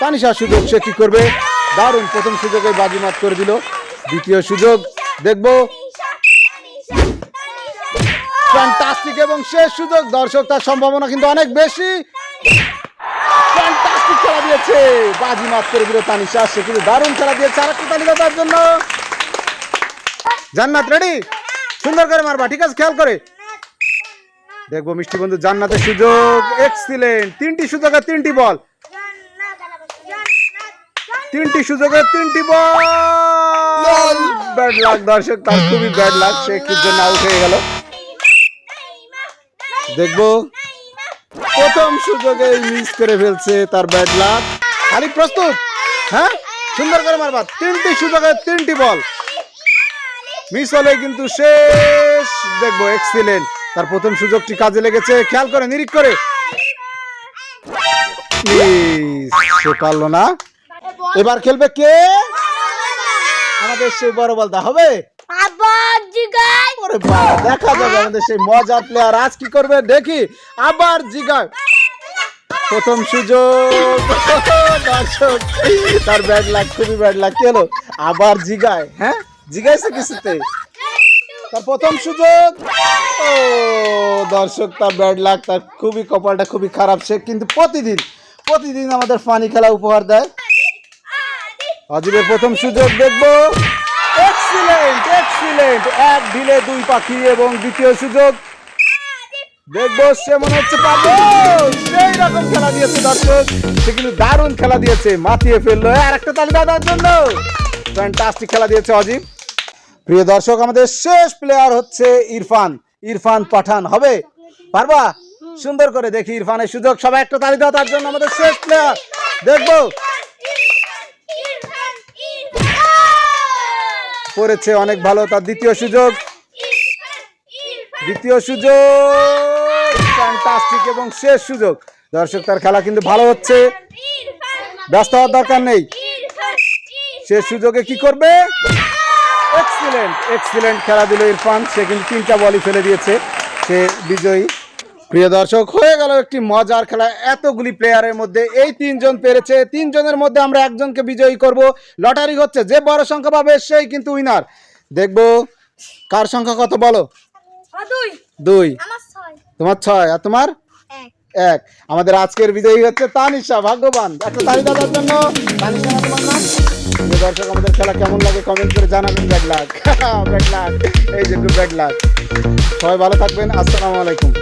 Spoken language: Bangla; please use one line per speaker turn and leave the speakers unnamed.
তানিশার সুযোগ, সে কি করবে? দারুণ প্রথম সুযোগে বাজিমাত করে দিল। দ্বিতীয় সুযোগ, দেখব। ফ্যান্টাস্টিক এবং শেষ সুযোগ। দর্শক, তার সম্ভাবনা কিন্তু অনেক বেশি। ফ্যান্টাস্টিক খেলা দিয়েছে। বাজি মাত করে দিল তানিশা। সে কিন্তু দারুণ খেলা দিয়েছে আর একটা তালিকা তার জন্য। জান্নাত রেডি সুন্দর করে মারবা, ঠিক আছে? খেয়াল করে। দেখব মিষ্টি বন্ধু জান্নাতের সুযোগ। এক্সিলেন্ট তিনটি সুযোগ আর তিনটি বল। তিনটি সুযোগে তিনটি বল। ব্যাড লাক দর্শক, তার খুবই ব্যাড লাক সে কি জন্য আউট হয়ে গেল? দেখব। প্রথম সুযোগে মিস করে ফেলছে তার ব্যাড লাক খালি প্রস্তুত হ্যাঁ? সুন্দর করে মারবা। তিনটি সুযোগে তিনটি বল। মিস হলে কিন্তু শেষ। দেখব এক্সিলেন্ট তার প্রথম সুযোগটি কাজে লেগেছে। খেয়াল করে, নিরিখ করে। সে পারল না। এবার খেলবে কে? আমাদের সেই বড় বলদা হবে? ওরে বাবা দেখা যাবে আমাদের সেই মজার প্লেয়ার আজ কি করবে দেখি। আবার জিগায় প্রথম সুযোগ। দর্শক তার ব্যাড লাগ খুবই ব্যাড লাগ কেন আবার জিগায় হ্যাঁ? জিগাইছে কিছুতে? তার প্রথম সুযোগ। ও দর্শক তার ব্যাড লাগ তার খুবই কপালটা খুবই খারাপ। সে কিন্তু প্রতিদিন প্রতিদিন আমাদের ফানি খেলা উপহার দেয়। অজীবের প্রথম সুযোগ দেখব। এক্সিলেন্ট এক্সিলেন্ট এক ঢিলে দুই পাখি এবং দ্বিতীয় সুযোগ। দেখব সে মনে হচ্ছে পাবো সেই রকম খেলা দিয়েছে দর্শক সে কিন্তু দারুণ খেলা দিয়েছে, মাতিয়ে ফেলল। আর একটা তালিকা দেওয়ার জন্য। ফ্যান্টাস্টিক খেলা দিয়েছে অজীব। প্রিয় দর্শক, আমাদের শেষ প্লেয়ার হচ্ছে ইরফান। ইরফান পাঠান হবে। পারবা? সুন্দর করে দেখি ইরফানের সুযোগ। সবাই একটা তালিকা তার জন্য আমাদের শেষ প্লেয়ার দেখব। করেছে, অনেক ভালো। তার দ্বিতীয় সুযোগ। দ্বিতীয় সুযোগ। ফ্যান্টাস্টিক এবং শেষ সুযোগ। দর্শক, তার খেলা কিন্তু ভালো হচ্ছে। ব্যস্ত হওয়ার দরকার নেই। শেষ সুযোগে কি করবে? এক্সিলেন্ট এক্সিলেন্ট খেলা দিল ইরফান। সে কিন্তু তিনটা বলই ফেলে দিয়েছে। সে বিজয়ী। প্রিয় দর্শক হয়ে গেল একটি মজার খেলা। এতগুলি প্লেয়ারের মধ্যে এই তিনজন পেরেছে। তিনজনের মধ্যে আমরা একজনকে বিজয়ী করব। লটারি হচ্ছে যে বড় সংখ্যা পাবে সেই কিন্তু উইনার দেখব কার সংখ্যা কত বলো।
দুই।
তোমার ছয় আর তোমার?
এক।
আমাদের আজকের বিজয়ী হচ্ছে তানিশা ভাগ্যবান। একটা তালি দাদার জন্য। তানিশা তোমার নাম প্রিয় দর্শক আমাদের খেলা কেমন লাগে কমেন্ট করে জানাবেন ব্যাড লাক ব্যাড লাক এই যে ব্যাড লাক সবাই ভালো থাকবেন। আসসালামু আলাইকুম।